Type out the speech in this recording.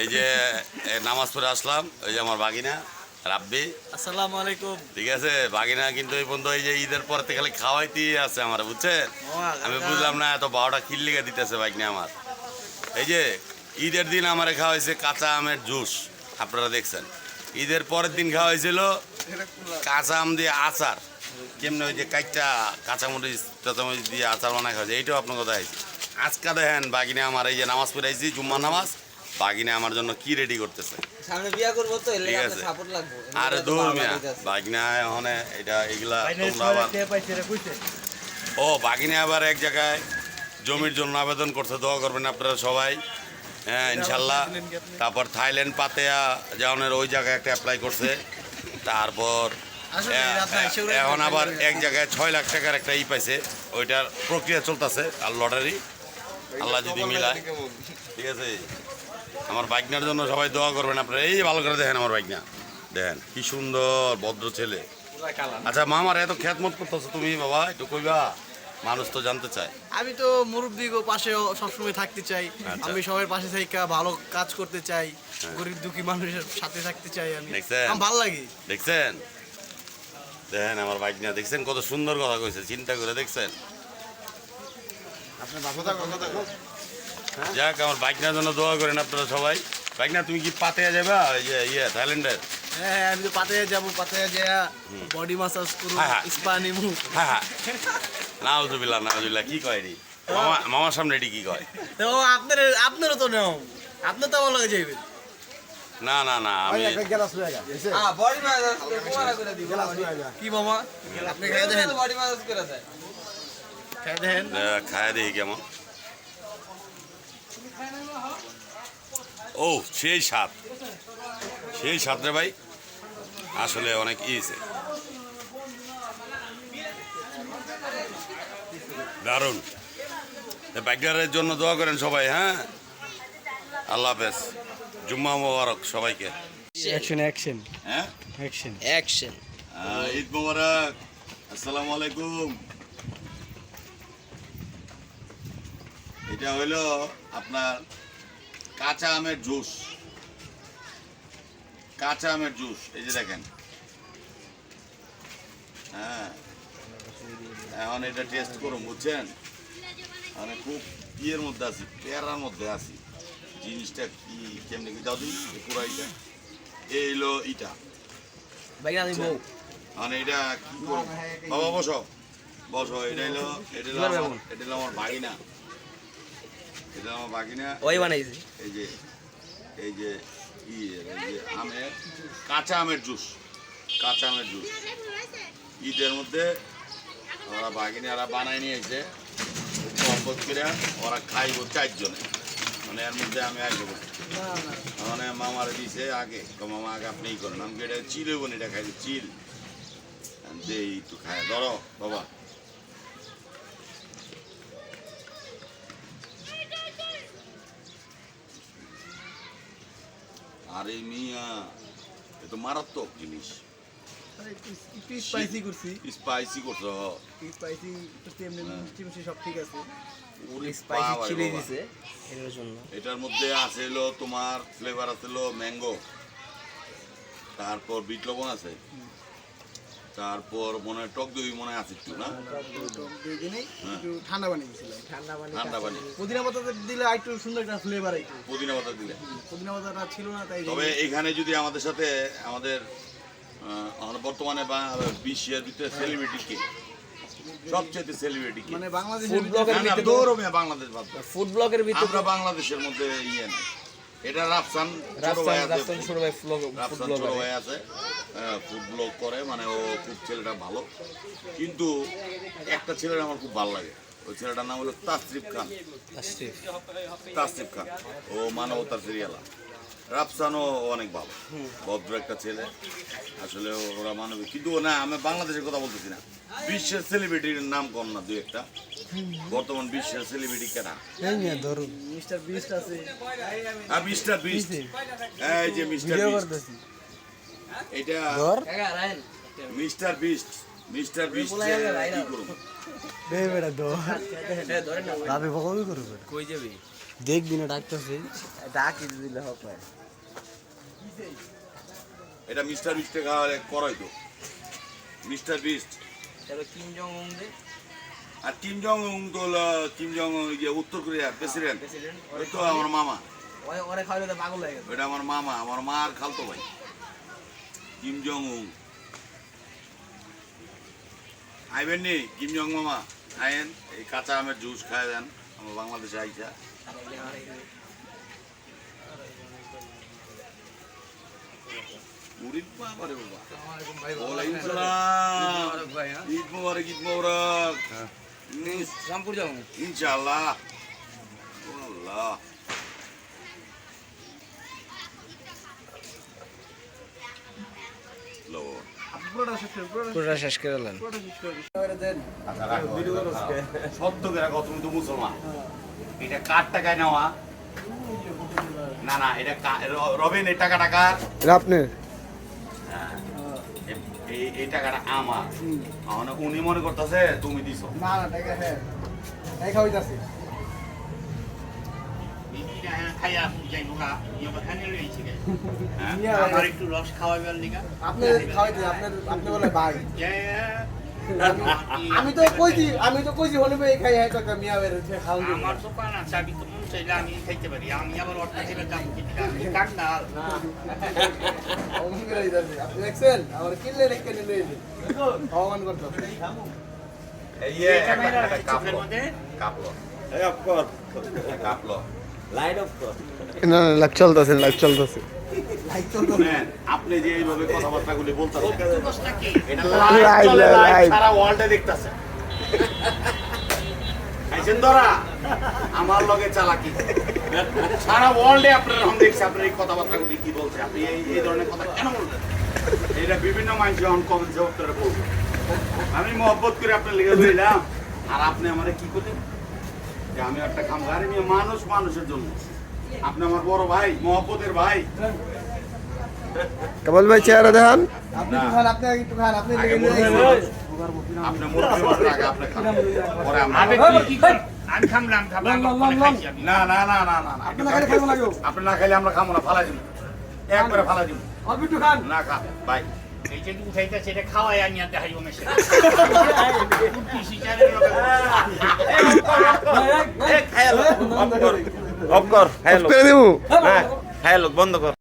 এই যে নামাজ পড়ে আসলাম এই যে আমার বাগিনা রাব্বি। আসসালামু আলাইকুম। ঠিক আছে বাগিনা কিন্তু এই বন্ধু এই যে ঈদের পর থেকে খালি খাওয়াইতেই আছে আমার বুঝছেন? আমি বুঝলাম না এত বারোটা কিল্লিগা দিতেছে বাগিনা আমার। এই যে ঈদের দিন আমার খাওয়াইছে কাঁচা আমের জুস আপনারা দেখছেন। ঈদের পরের দিন খাওয়া হয়েছিল কাঁচা আম দিয়ে আচার। কেমনি ওই যে কাঁচা কাঁচামরিচ টাচামরিচ দিয়ে আচার বানায় খাওয়া যায় এইটাও আপনার কথা হয়েছে আজকা দেখেন বাগিনে আমার এই যে নামাজ পড়াইছি জুম্মা নামাজ। বাগিনে আমার জন্য কি রেডি করতেছে? সামনে বিয়া করব তো এর ঠিক আছে। সাপোর্ট লাগবে। আরে দূর মিয়া বাগিনা এখন এটা এগুলা তোমরা আবার ও বাগিনে আবার এক জায়গায় জমির জন্য আবেদন করতে দোয়া করবেন আপনারা সবাই। হ্যাঁ ইনশাল্লাহ। তারপর থাইল্যান্ড পাতেয়া যাওয়ানের ওই জায়গায় একটা অ্যাপ্লাই করছে। তারপর এখন আবার এক জায়গায় ছয় লাখ টাকার একটা ই পাইছে ওইটার প্রক্রিয়া চলতেছে আর লটারি আল্লাহ যদি মিলায়। ঠিক আছে? আমার বাইকনার জন্য সবাই দোয়া করবেন আপনারা। এই ভালো করে দেখেন আমার বাইকনা দেখেন কি সুন্দর ভদ্র ছেলে। আচ্ছা মামার এত খ্যাতমত করতেছো তুমি বাবা একটু কইবা? মানুষ তো জানতে চায়। আমি তো মুরব্বী গো পাশে সবসময় থাকতে চাই। আচ্ছা। আমি সবার পাশে থেকে ভালো কাজ করতে চাই। গরিব দুঃখী মানুষের সাথে থাকতে চাই আমি। দেখছেন? আমার ভালো লাগে। দেখছেন? দেখেন আমার বাইক না দেখছেন কত সুন্দর কথা কইছে চিন্তা করে দেখছেন। যাক আমার বাইক নেওয়ার জন্য দোয়া করেন আপনারা সবাই। বাইক না তুমি কি পাতে যাবা? ওই যে ইয়ে থাইল্যান্ডের? হ্যাঁ হ্যাঁ, আমি তো পাতায় যাব পাতায় যা বডি মাসাজ করব হ্যাঁ, হ্যাঁ। স্পা নিমু হ্যাঁ হ্যাঁ। নাউজুবিল্লাহ নাউজুবিল্লাহ কি কয় রে? মামা মামার সামনে এটি কি কয়? তো আপনার আপনারও তো নেও আপনার তো আমার লাগে যাইবে না না না আমি হ্যাঁ বডি ম্যাসাজ করে করে দিব। কি মামা? আপনি খেয়ে দেখেন। বডি ম্যাসাজ করে দেয়। খেয়ে দেখেন। আহ, খায় দেখি কেমন। ও সেই স্বাদ সেই স্বাদ রে ভাই আসলে অনেক ইয়েছে দারুণ। বাইকারের জন্য দোয়া করেন সবাই হ্যাঁ? আল্লাহ হাফেজ। জুম্মা মোবারক সবাইকে। অ্যাকশন অ্যাকশন হ্যাঁ? অ্যাকশন অ্যাকশন ঈদ মোবারক। আসসালামু আলাইকুম। এটা হইল আপনার কাঁচা আমের জুস। কাঁচা আমের জুস এই যে দেখেন। হ্যাঁ। এখন এটা টেস্ট করুন বুঝছেন? আমি খুব ইয়ের মধ্যে আছি পেয়ারার মধ্যে আছি। জিনিসটা কি কেমনি কি যাও দিন পুরাইটা এই হলো ইটা মানে এটা কি করব বাবা বসো। বসো এটা হলো এটা হলো। এটা হলো আমার বাগিনা এটা আমার বাগিনা। ওই বানাইছে। এই যে এই যে ই এই যে আমের কাঁচা আমের জুস কাঁচা আমের জুস। ঈদের মধ্যে ওরা বাগিনারা বানাই নিয়েছে। মহব্বত করে ওরা খাইব চারজনে। মানে এর মধ্যে আমি আগে বসে মানে মামার দিছে আগে। তো মামা আগে আপনি করেন। আমাকে এটা চিল হইব এটা খাইছে চিল। দে একটু খায়। ধরো বাবা। আরে মিয়া এ তো মারাত্মক জিনিস। স্পাইসি করছি। স্পাইসি করছ। স্পাইসি করছি এমনি মিষ্টি মিষ্টি সব ঠিক আছে। স্পাইসি চিলি দিছে। এর জন্য। এটার মধ্যে আছে হলো তোমার ফ্লেভার আছে হলো ম্যাঙ্গো তারপর বিট লবণ আছে। তারপর মনে হয় টক দই মনে আছে একটু না? দুই দিনেই হ্যাঁ। একটু ঠান্ডা বানিয়ে দিয়েছিলাম ঠান্ডা পানি ঠান্ডা পানি। পুদিনা পাতা দিলে একটু সুন্দর একটা ফ্লেভার একটু। পুদিনা পাতা দিলে। পুদিনা পাতাটা ছিল না তাই তবে এখানে যদি আমাদের সাথে আমাদের আহ, বর্তমানে বিশ্বের ভিতরে সেলিব্রিটি কে? সবচেয়ে সেলিব্রিটি মানে বাংলাদেশের ভিতরে- না, না। ফুড ব্লগের ভিতরে আমরা বাংলাদেশের মধ্যে ইয়ে নাই। এটা রাফসান ভাই আছে। ছোট ভাই ফুড রাফসান ছোট ভাই আছে। ফুড ব্লগ করে মানে ও খুব ছেলেটা ভালো। কিন্তু একটা ছেলের আমার খুব ভালো লাগে। ওই ছেলেটার নাম হলো তাসরিফ খান। তাসরিফ। খান। ও মানবতার সিরিয়ালা রাফসানও অনেক ভালো। ভদ্র একটা ছেলে। আসলে ওরা মানবিক। কিন্তু ও না আমি বাংলাদেশের কথা বলতেছি না। বিশ্বের সেলিব্রিটির নাম কম না দু একটা। বর্তমান বিশ্বের সেলিব্রিটি কেনা? মিস্টার বিস্ট আছে। আর মিস্টার বিস্ট। এই যে। Mr Beast. এটা মিস্টার বিস্ট মিস্টার বিস্ট বলাই আগে রাইনা। কি করব কই যাবি? দেখবি না ডাকতেছে। ডাকি দিলে হবে। এটা মিস্টার বিস্টে খাওয়ালে করাই তো মিস্টার বিস্ট। তাহলে কিম জং উং দে। আর কিম জং উং তো হলো কিম জং ইয়ে উত্তর কোরিয়ার প্রেসিডেন্ট প্রেসিডেন্ট ওই তো আমার মামা। ওরে ওরে খাওয়ালে তো পাগল হয়ে গেছে। ওটা আমার মামা আমার মার খালতো ভাই। কিম জং উং আইবেন নি কিম জং মামা? আইন এই কাঁচা আমের জুস খায় দেন আমার বাংলাদেশে আইসা। সালাম। ঈদ মোবারক ঈদ মোবারক। হুম, রামপুর যাব ইনশাআল্লাহ। আল্লাহ পুরোটা শেষ করে নেন সত্য করে রাখো তুমি তো মুসলমান। এটা কার টাকায় নেওয়া? না না এটা রবিন এই টাকা টাকা। আপনি এই এই টাকাটা আমার। মানে উনি মনে করতেছে তুমি দিছো। না না টাকা হ্যাঁ। এই খাওয়াইতাছি আপনার আমার একটু রস খাওয়াবার লিগা। আপনি খাওয়াইতে আপনি আপনি বলে ভাই। আমি তো কইছি আমি তো কইছি হলে ভাই খাই হ্যাঁ টাকা মিয়া বের হচ্ছে খাওয়া আমার দোকান আছে আমি তো মন চাইলে আমি খাইতে পারি। আমি আবার অর্থ ছেলে দাম কিনতে আমি কান্ডাল অমন করে দিতাছি আপনি দেখছেন? আমার কিনলে রেখে নিলে অপমান করতো এই যে এটা একটা- মেয়েরা একটা রাখে কাপলো চোখের মধ্যে কাপলো কাপলো না না লাইভ চলতেছে লাইভ চলতেছে। আপনি যে এইভাবে কথাবার্তাগুলি বলতেছেন এটা লাইভ চলে লাইভ সারা ওয়ার্ল্ডে দেখতাছে আইছেন ধরা? আমার লগে চালাকি। সারা ওয়ার্ল্ডে আপনারা এখন দেখছে আপনার এই কথাবার্তাগুলি কি বলছে আপনি এই এই ধরনের কথা কেন এটা বিভিন্ন মানুষ এখন কমেন্টে উত্তরে বলবে। আমি মহব্বত করে আপনার লিখে দিলাম আর আপনি আমারে কি করলেন? যে আমি একটা কাম গাড়ি নিয়ে মানুষ মানুষের জন্য। আপনি আমার বড় ভাই মহব্বতের ভাই কামাল ভাই চেহারা দেখান আপনি খান আপনি একটু খান আপনি লেগে আপনি মুরব্বি আগে আপনি খান। পরে আমরা আমি কি করি আমি খামলাম আমি না না না না না না আপনি না খাইলে খাব না কেউ আপনি না খাইলে আমরা খাব না ফালাই দিব একবারে ফালাই দিব অল্প একটু খান না খা বাই এই যে উঠাইতেছে এটা খাওয়াই আনি আর দেখাইব মেশে লগে অফ কর হ্যালো করে দেবো? বন্ধ কর।